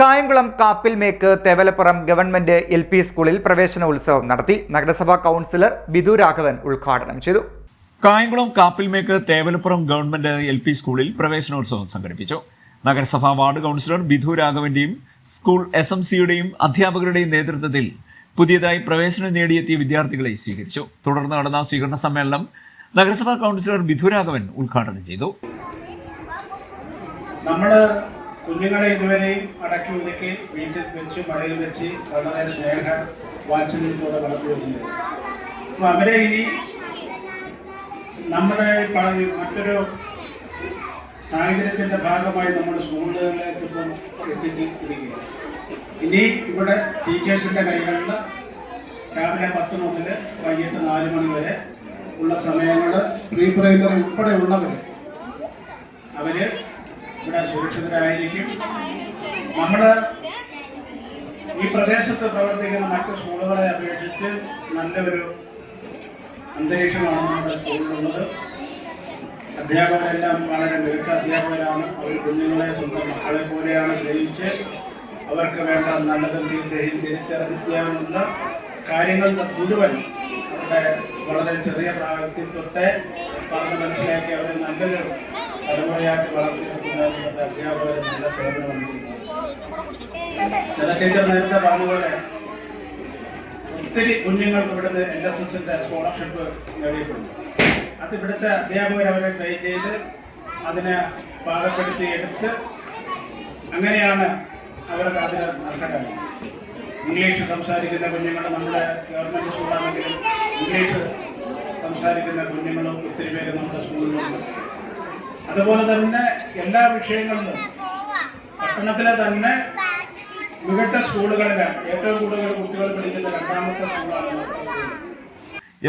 Kayamkulam Kappil Mekku Thevalappuram government L P സ്കൂളിൽ പ്രവേശനോത്സവം നടത്തി നഗരസഭാ കൗൺസിലർ ബിദു രാഘവൻ ഉദ്ഘാടനം ചെയ്തു. Kayamkulam Kappilmekku Thevalappuram government L P സ്കൂളിൽ പ്രവേശനോത്സവം സംഘടിപ്പിച്ചു. നഗരസഭാ വാർഡ് കൗൺസിലർ ബിധു രാഘവന്റെയും സ്കൂൾ എസ് എം സിയുടെയും അധ്യാപകരുടെയും നേതൃത്വത്തിൽ പുതിയതായി പ്രവേശനം നേടിയെത്തിയ വിദ്യാർത്ഥികളെ സ്വീകരിച്ചു. തുടർന്ന് നടന്ന സ്വീകരണ സമ്മേളനം നഗരസഭാ കൗൺസിലർ ബിധു രാഘവൻ ഉദ്ഘാടനം ചെയ്തു. നമ്മൾ കുഞ്ഞുങ്ങളെ ഇതുവരെയും അടക്കി ഒതുക്കി വീട്ടിൽ വെച്ച് മടയിൽ വെച്ച് വളരെ സ്നേഹ വാത്സല്യത്തോടെ വളർത്തി വരുന്നത് അപ്പോൾ അവരെ ഇനി നമ്മുടെ മറ്റൊരു സാഹചര്യത്തിന്റെ ഭാഗമായി നമ്മുടെ സ്കൂളുകളിലേക്ക് ഇപ്പം എത്തിച്ചിരിക്കുകയാണ്. ഇനി ഇവിടെ ടീച്ചേഴ്സിന്റെ കൈകളിൽ രാവിലെ പത്ത് മുതൽ വൈകിട്ട് നാല് മണി വരെ ഉള്ള സമയങ്ങൾ പ്രീ പ്രൈമറി ഉൾപ്പെടെ ഉള്ളവർ ഇവിടെ സുരക്ഷിതരായിരിക്കും നമ്മൾ ഈ പ്രദേശത്ത് പ്രവർത്തിക്കുന്ന മറ്റ് സ്കൂളുകളെ അപേക്ഷിച്ച് നല്ലൊരു അന്തരീക്ഷമാണ് നമ്മുടെ സ്കൂളിലുള്ളത്. അധ്യാപകരെല്ലാം വളരെ മികച്ച അധ്യാപകരാണ്. അവർ കുഞ്ഞുങ്ങളെ സ്വന്തം മക്കളെ പോലെയാണ് സ്നേഹിച്ച് അവർക്ക് വേണ്ട നല്ലതും ചീത്തയും തിരിച്ചറിയാവുന്ന കാര്യങ്ങൾ മുഴുവൻ അവരുടെ വളരെ ചെറിയ പ്രായത്തിൽ തൊട്ടേ പറഞ്ഞ് മനസ്സിലാക്കി അവരെ നല്ലൊരു തലമുറയായിട്ട് വളർത്തിയെടുക്കുന്നതിനുള്ള അധ്യാപകർ നല്ല നേരത്തെ പറഞ്ഞതുപോലെ ഒത്തിരി കുഞ്ഞുങ്ങൾക്ക് ഇവിടുന്ന് എൻ എസ് എസിന്റെ സ്കോളർഷിപ്പ് നേടിയിട്ടുണ്ട്. അത് ഇവിടുത്തെ അധ്യാപകർ അവരെ ട്രെയിൻ ചെയ്ത് അതിനെ പാകപ്പെടുത്തി എടുത്ത് അങ്ങനെയാണ് അവർക്ക് അതിന് നടക്കേണ്ടത് ഇംഗ്ലീഷ് സംസാരിക്കുന്ന കുഞ്ഞുങ്ങൾ നമ്മുടെ ഗവൺമെന്റ് സ്കൂളാണെങ്കിലും ഇംഗ്ലീഷ് സംസാരിക്കുന്ന കുഞ്ഞുങ്ങളും ഒത്തിരി പേര് നമ്മുടെ സ്കൂളിലുണ്ട് അതുപോലെ തന്നെ എല്ലാ വിഷയങ്ങളിലും പട്ടണത്തിലെ തന്നെ മികച്ച സ്കൂളുകളിലാണ് ഏറ്റവും കൂടുതൽ കുട്ടികൾ പഠിക്കുന്ന രണ്ടാമത്തെ സ്കൂളാണ്.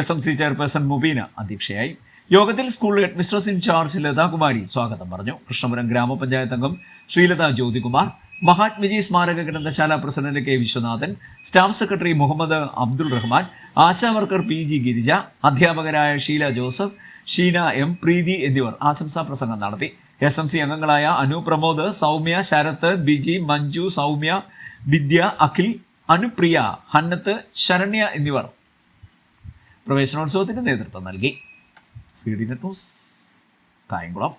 S M C chairperson Mubeena അധ്യക്ഷയായി. യോഗത്തിൽ സ്കൂൾ ഹെഡ്മിസ്ട്രസ് ഇൻചാർജ് ലതാകുമാരി സ്വാഗതം പറഞ്ഞു. കൃഷ്ണപുരം ഗ്രാമപഞ്ചായത്ത് അംഗം ശ്രീലത ജ്യോതികുമാർ മഹാത്മജി സ്മാരക ഗ്രന്ഥശാല president K Viswanathan staff secretary Muhammad Abdul Rahman ASHA worker P G Girija അധ്യാപകരായ ഷീല ജോസഫ് ഷീന എം പ്രീതി എന്നിവർ ആശംസാ പ്രസംഗം നടത്തി. എസ് എം സി അംഗങ്ങളായ അനു പ്രമോദ് സൗമ്യ ശരത്ത് ബിജി മഞ്ജു സൗമ്യ വിദ്യ അഖിൽ അനുപ്രിയ ഹന്നത്ത് ശരണ്യ എന്നിവർ പ്രവേശനോത്സവത്തിന് നേതൃത്വം നൽകി. C D news Kayamkulam.